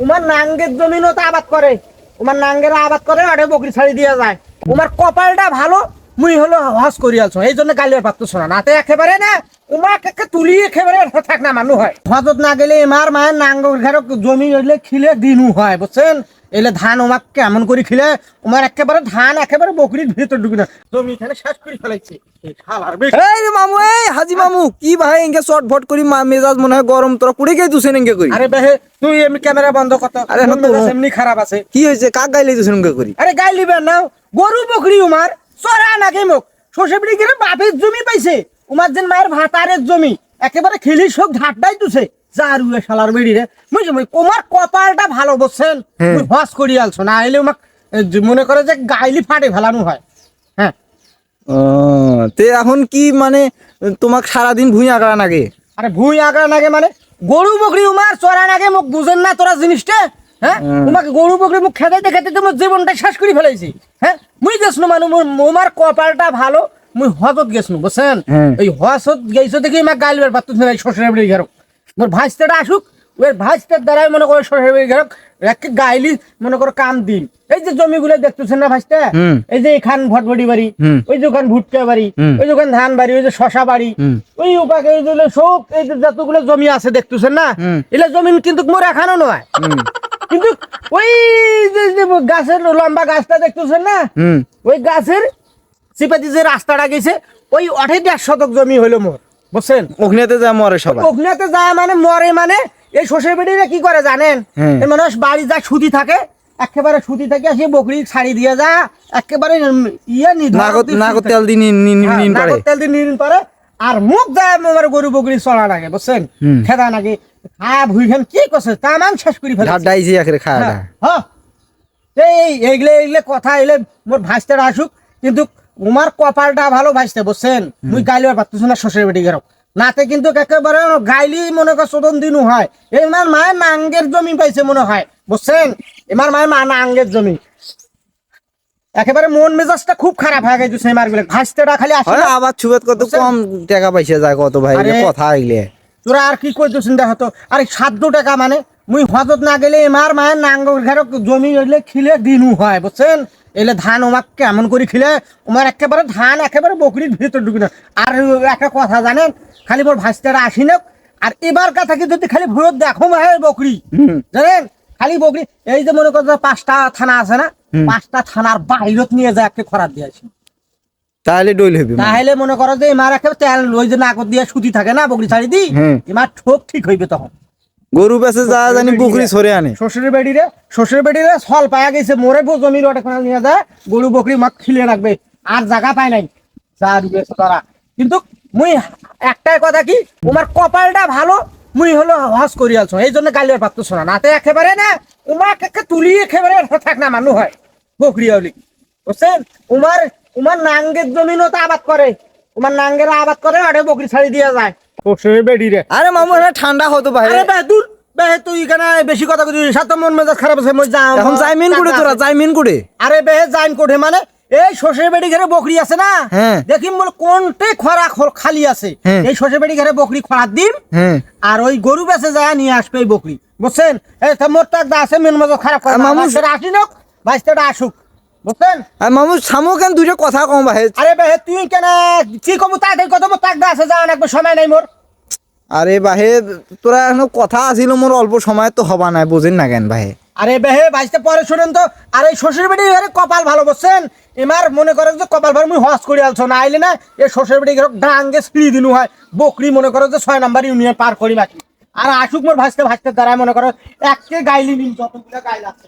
তোমার নাঙ্গের জমিনও তো আবাদ করে। তোমার নাঙ্গেরা আবাদ করে আরে বকরি ছাড়ি দিয়া যায়। তোমার কপালটা ভালো, মুই হলো হস করিয়াছ এই জন্য গালিয়ার পাত্র শোনা। নাতে একেবারে না উমাক তুলি একেবারে থাক না মানুষ হয়। হজত না গেলে এমার মায়ের নাঙ্গ ঘর জমি হইলে খিলে দিনু হয় বুঝছেন এলে ধান ওমাক কেমন করে খিলে উমার একেবারে ধান একেবারে বকরির ভিতর ঢুকি না জমি এখানে শেষ করে ফেলাইছে। এই রে মামু এই হাজি মামু কি ভাই এনকে শর্ট ফট করি মা- মেজাজ মনে হয় গরম তোরা পুড়ে গিয়ে দুসেন এনকে করি আরে বেহে তুই এমনি ক্যামেরা বন্ধ কর আরে। এমনি খারাপ আছে। কি হয়েছে কাক গাইলে দুসেন এনকে করি আরে গাই লিবেন না গরু বকরি উমার চড়া নাকি মুখ শ্বশুর বাড়ি গেলে বাপের জমি পাইছে। উমার যেন মায়ের ভাতারের জমি। একেবারে খেলি তুছে যার শালার বেড়ি রে। বুঝলি তোমার কপালটা ভালো বলছেন হ্যাঁ। হস করি আলছো। না এলে যে মনে করে যে গাইলি ফাটে ফেলানো হয়। হ্যাঁ। তে এখন কি মানে তোমাক সারাদিন ভুঁই আঁকড়া নাগে? আরে ভুই আগা নাগে মানে? গরু বকরি উমার চড়া নাগে মুখ বুঝেন না তোরা জিনিসটা? হ্যাঁ। তোমাকে গরু বকরি মুখ খেতে খেতে তোমার জীবনটা শেষ করে ফেলাইছি। হ্যাঁ? মুই গেছনু মানে মোমার কপালটা ভালো মুই হজত গেছনু বুঝছেন? হুম। এই হজত গেছো দেখি মা গাইলবার পাত্র নাই শ্বশুরের বাড়ি ঘেরক। মোর ভাইস্তাটা আসুক ওই ভাইস্তার দ্বারাই মনে করো শ্বশুরের বাড়ি ঘেরক গাইলি মনে করো কাম দিন। এই যে জমিগুলো দেখতেছেন না ভাইস্তা? এই যে এখান ভটবড়ি বাড়ি ওই যে ওখান ভুটকা বাড়ি ওই যে ওখান ধান বাড়ি ওই যে শশা বাড়ি ওই উপাকে যে সব এই যে যতগুলো জমি আছে দেখতেছেন না। এগুলো জমিন কিন্তু মোর এখানো নয়। কিন্তু ওই যে যে গাছের লম্বা গাছটা দেখতেছেন না ওই গাছের চিপাতি যে রাস্তাটা গেছে ওই অঠে দেড় শতক জমি হইল মোর বুঝছেন? ওখানেতে যা মরে সবাই। ওখানেতে যায় মানে মরে মানে এই শ্বশুর বেড়িরা কি করে জানেন? মানুষ বাড়ি যা সুতি থাকে একেবারে সুতি থাকে সে বকরি ছাড়ি দিয়ে যা একেবারে ইয়ে নাগত তেল নিন হ্যাঁ, নাগর তেল দিয়ে নিন পারে আর মুখ যায় আমার গরু বকরি চলা লাগে বুঝছেন? খেদা নাকি খা ভুইখান কি করছে? তামান শেষ করে ফেলে ডাইছি একেরে খায় না হ্যাঁ এই এইগুলো এইগুলো কথা এলে মোর ভাইস্তার আসুক কিন্তু উমার কপালটা ভালো ভাইস্তে বুঝছেন? মুই গাইলিবার পারতেছ না শ্বশুর বেটি গেরক নাতে কিন্তু একেবারে গাইলি মনে কর চোদন দিনও হয়। এমার মায়ের নাঙ্গের জমি পাইছে মনে হয় বুঝছেন? এমার মায়ের মা নাঙ্গের জমি। একেবারে মন মেজাজটা খুব খারাপ হয়ে গেছে সেমারগুলো ভাইস্তেটা খালি আসে। আবার ছুবেত কত কম টাকা পয়সা যায় কত ভাই? কথা আইলে তোরা আর কি করতেছেন দেখো তো? আরে সাত টাকা মানে মুই হজত না গেলে এমার মায়ের নাঙ্গর ঘের জমি হইলে খিলে দিনু হয় বুঝছেন? এলে ধান ওমাক কেমন করে খিলে? ওমার একেবারে ধান একেবারে বকরির ভিতর ঢুকি না। আর একটা কথা জানেন খালি মোর ভাইস্তারা আসি না। আর এবার কথা কি যদি খালি ভোর দেখো ভাই বকরি। জানেন? খালি বকরি। এই যে মনে করো যে পাঁচটা থানা আছে না পাঁচটা থানার বাইরত নিয়ে যায় একটা খরার দিয়ে আসি। তাহলে ডইল হইবে তাহলে মনে করো যে এমার একেবারে তেল ওই যে নাকত দিয়ে সুতি থাকে না বকরি ছাড়ি দি। এমার ঠোক ঠিক হইবে তখন। গরু বেছে যা জানি বুকরি সরে আনে। শ্বশুরের বেড়িরে শ্বশুরের বেড়িরে ফল পায়া গেছে মোরে জমির ওটা নিয়ে যায় গরু বকরি মাছ খিলে রাখবে আর জায়গা পায় নাই। যা দিবে তারা। কিন্তু মুই একটাই কথা কি তোমার কপালটা ভালো মুই হলো হস করি আলছো এই জন্য গালিয়ার পাত্র শোনা। নাতে একেবারে না উমার একে তুলি একেবারে থাক না মানুষ হয় বকরি হলি বুঝছেন? উমার উমার নাঙ্গের জমিনও তো আবাদ করে। উমার নাঙ্গের আবাদ করে আরে বকরি ছাড়ি দিয়ে যায়। আরে মামু এটা ঠান্ডা হতো ভাই। আরে বে দূর। বে তুই এখানে বেশি কথা কইছিস সাত মন মেজাজ খারাপ আছে মই যাও। এখন জাইমিন করে তোরা জাইমিন করে আরে বে জাইন কোঠে মানে? এই শ্বশুর বাড়ি ঘরে বকরি আছে না? হ্যাঁ। দেখি বল কোনটে খরা খালি আছে। হ্যাঁ। এই শ্বশুর বাড়ি ঘরে বকরি খরার দিন হ্যাঁ। আর ওই গরু বেচে যায় নিয়ে আসবে এই বকরি। বুঝছেন? এই তো মোর তো একটা আছে মেন মজা খারাপ করে মামুস আসি নোক বাইশটা আসুক। বুঝছেন? আর মামু সামু কেন দুইটা কথা কম ভাই আরে বে তুই কেন? কি কব তাড়াতাড়ি কত মোর তাকদা আছে যাওয়ার একবার সময় নাই মোর। আরে বাহে তোরা এখন কথা আছিল মোর অল্প সময় তো হবা নাই বুঝেন না কেন ভাই আরে বেহে বাইশটা পরে শুনেন তো আর শ্বশুর বাড়ি ঘরে কপাল ভালো বসছেন এমার মনে করে যে কপাল ভালো মুই হস করে আলছো না আইলে না এই শ্বশুর বাড়ি ঘরে ডাঙ্গে স্প্রি দিনু হয়। বকরি মনে করো যে ছয় নাম্বার ইউনিয়ন পার করি বাকি। আর আসুক মোর ভাসতে ভাসতে দ্বারা মনে করো একে গাইলি নিন যতগুলো গাইল আছে।